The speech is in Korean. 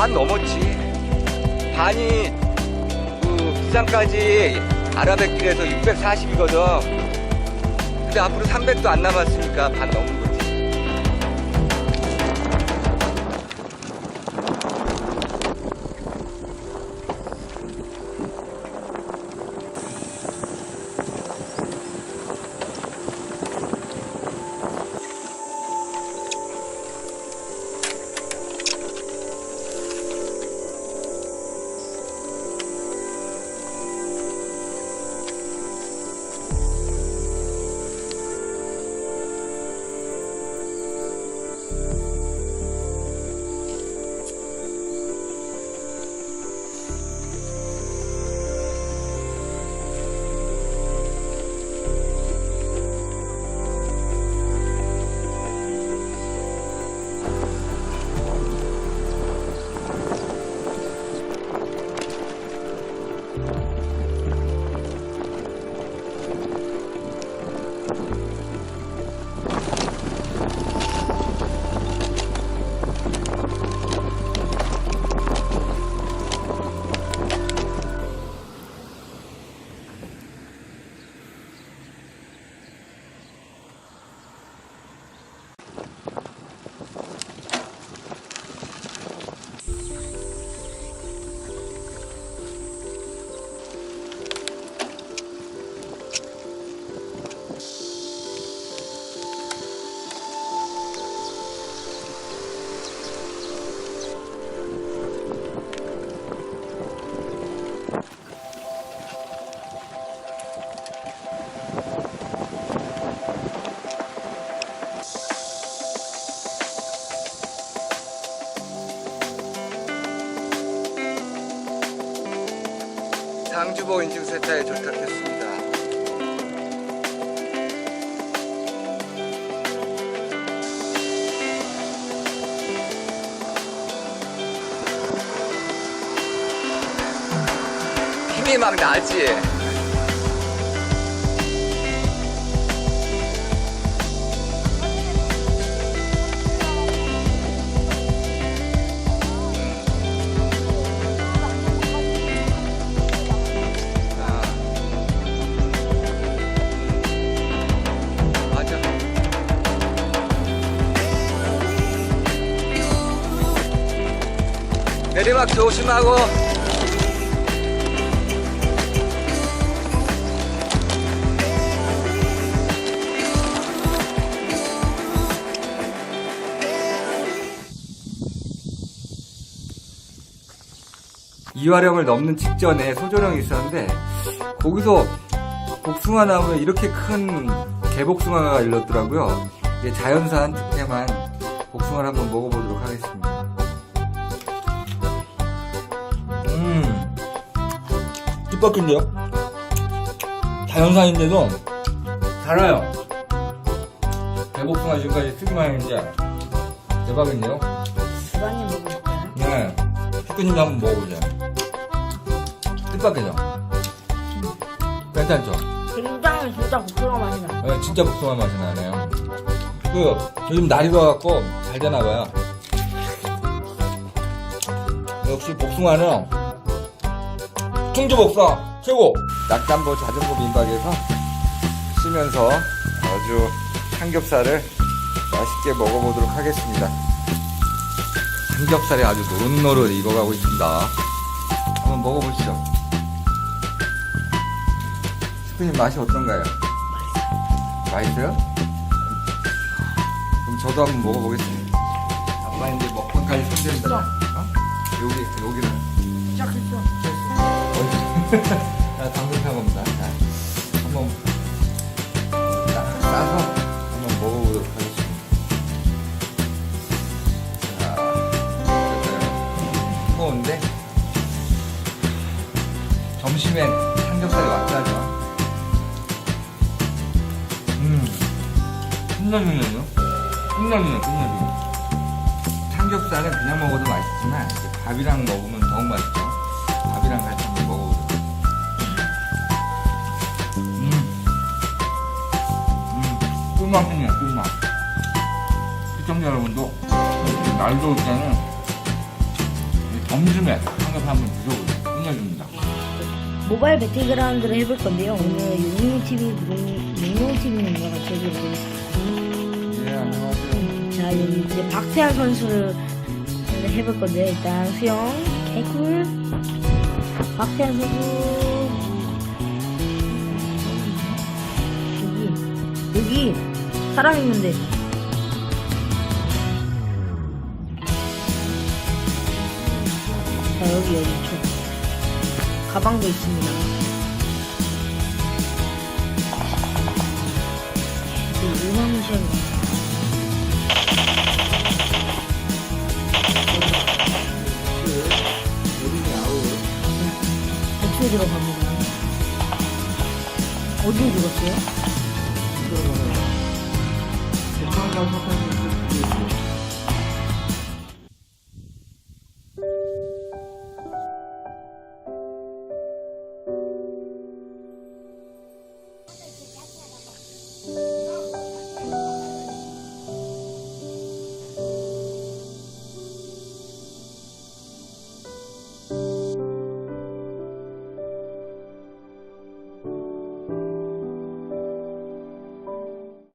반 넘었지. 반이 그 부산까지 아라뱃길에서 640이거든. 근데 앞으로 300도 안 남았으니까 반 넘은 상주보 인증센터에 도착했습니다. 힘이 막 나지? 내리막 조심하고. 이화령을 넘는 직전에 소조령이 있었는데 거기서 복숭아 나무에 이렇게 큰 개복숭아가 일렀더라고요. 이게 자연산 특혜만 복숭아를 한번 먹어보도록 하겠습니다. 뜻밖인데요? 자연산인데도 달아요. 개복숭아 지금까지 쓰기만 했는데 대박인데요? 주방에 먹을까요? 네. 식구님도 한번 먹어보세요. 뜻밖이죠? 괜찮죠? 굉장히 진짜 복숭아 맛이 나. 네, 진짜 복숭아 맛이 나네요. 그, 요즘 날이 더갖고 잘 되나봐요. 역시 복숭아는 충주 복숭아 최고! 낙담보 자전거 민박에서 쉬면서 아주 삼겹살을 맛있게 먹어보도록 하겠습니다. 삼겹살이 아주 노릇노릇 익어가고 있습니다. 한번 먹어보시죠. 스프님 맛이 어떤가요? 맛있어요? 그럼 저도 한번 먹어보겠습니다. 아빠 이제 먹방까지 손댄다. 어? 여기, 여기는. 시작했어. 자, 당근 사과입니다. 자, 한번 싸- 싸서 한번 먹어보도록 하겠습니다. 자, 됐어요. 뜨거운데 점심엔 삼겹살이 왔다죠. 음, 끝나주네요. 끝나주네, 끝나주. 삼겹살은 그냥 먹어도 맛있지만 밥이랑 먹으면 더욱 맛있죠. 여러분도 날 좋을 때는 이 점심에 삼겹살 한번 드셔보세요. 끝내줍니다. 모바일 배틀그라운드를 해볼 건데요. 오늘 용용TV, 용용TV님과 같이 해보겠습니다. 네, 안녕하세요. 자, 여기 이제 박태환 선수를 해볼 건데요. 일단 수영, 개꿀, 박태환 선수, 여기, 여기, 사람 있는데. 자, 여기, 여기, 저. 가방도 있습니다. 어린이 아웃. 배추에 들어갑니다. 어디에 들어갔어요?